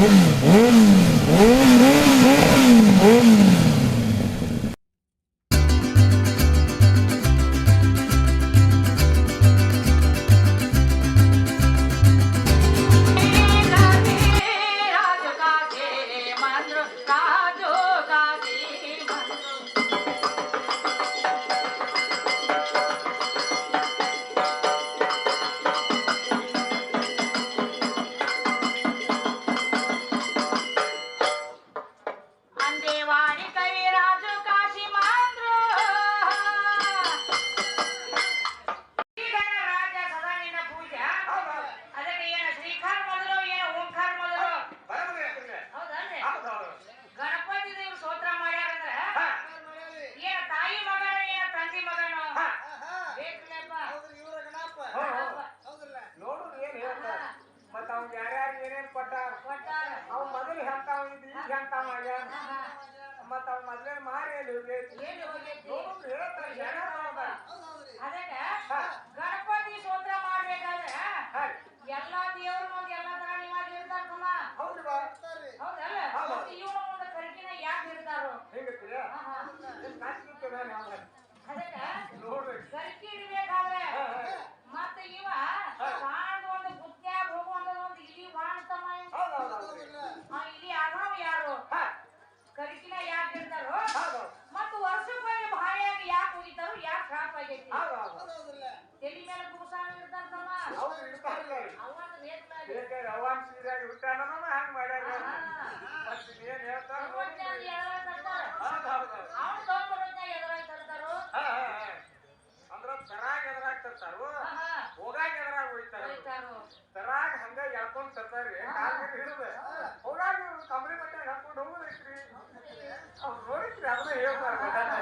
Mm-hmm. ಮತ್ತ ಅವ್ ಮದ್ವೆ ಮಾಡಿ ಎಲ್ಲಿ ಹೋಗೈತಿ ಹೇಳ್ತಾರೆ ಅದಕ್ಕ ಗಣಪತಿ ಸ್ತೋತ್ರ ಮಾಡ್ಬೇಕಾದ್ರೆ ಎಲ್ಲಾ ದೇವ್ರ ಮುಂದೆ ಎಲ್ಲಾ ತರ ನಿವಾದ ಇರ್ತಾರಮ್ಮ ಕುಮ ಹೌದು ಹೌದಲ್ಲ ಇವನ ಮುಂದೆ ಕರಿಕಿನ ಯಾಕೆ ಇರ್ತಾರೋ? ಹೇಗಿರ್ತೀರ ಮಾಡಿರ್ತಾರೋ ಮತ್ತು ವರ್ಷಕ್ಕೊಮ್ಮೆ ಭಾಳಿಯಾಗಿ ಯಾಕೆ ಹೋಗಿತಾರೋ ಯಾಕೆ ಖರಾಬ್ ಆಗೈತಿ? ತಲೆ ಮೇಲೆ ಕೂಸಾಣ ಇರ್ತಾರ ತಮ್ಮ. ಅವಾಗ ಬೇಕಾದ್ರೆ ಅವಾನ್ ಸೀರೆಯಾಗಿ ಬಿಟ್ಟಾನ ಹಂಗ್ ಮಾಡ್ಯಾರ ಮತ್ತೆ ಏನ್ ಹೇಳ್ತಾರ ಅವ್ನು ತಗೊಂಡ್ಬರೋದ್ನ ಎದುರಾಗಿ ತರ್ತಾರೋ ಅಂದ್ರ ತರಾಗ ಎದುರಾಗ ತರ್ತಾರು ಹೋಗಾಗ ಎದುರಾಗ ಹೋಯ್ತಾರ ತರಾಗ ಹಂಗ ಎಳ್ಕೊಂಡ್ ತರ್ತಾರ್ರಿ. ಹಿಡಿದ. ಬರ್ಬೋದಲ್ಲ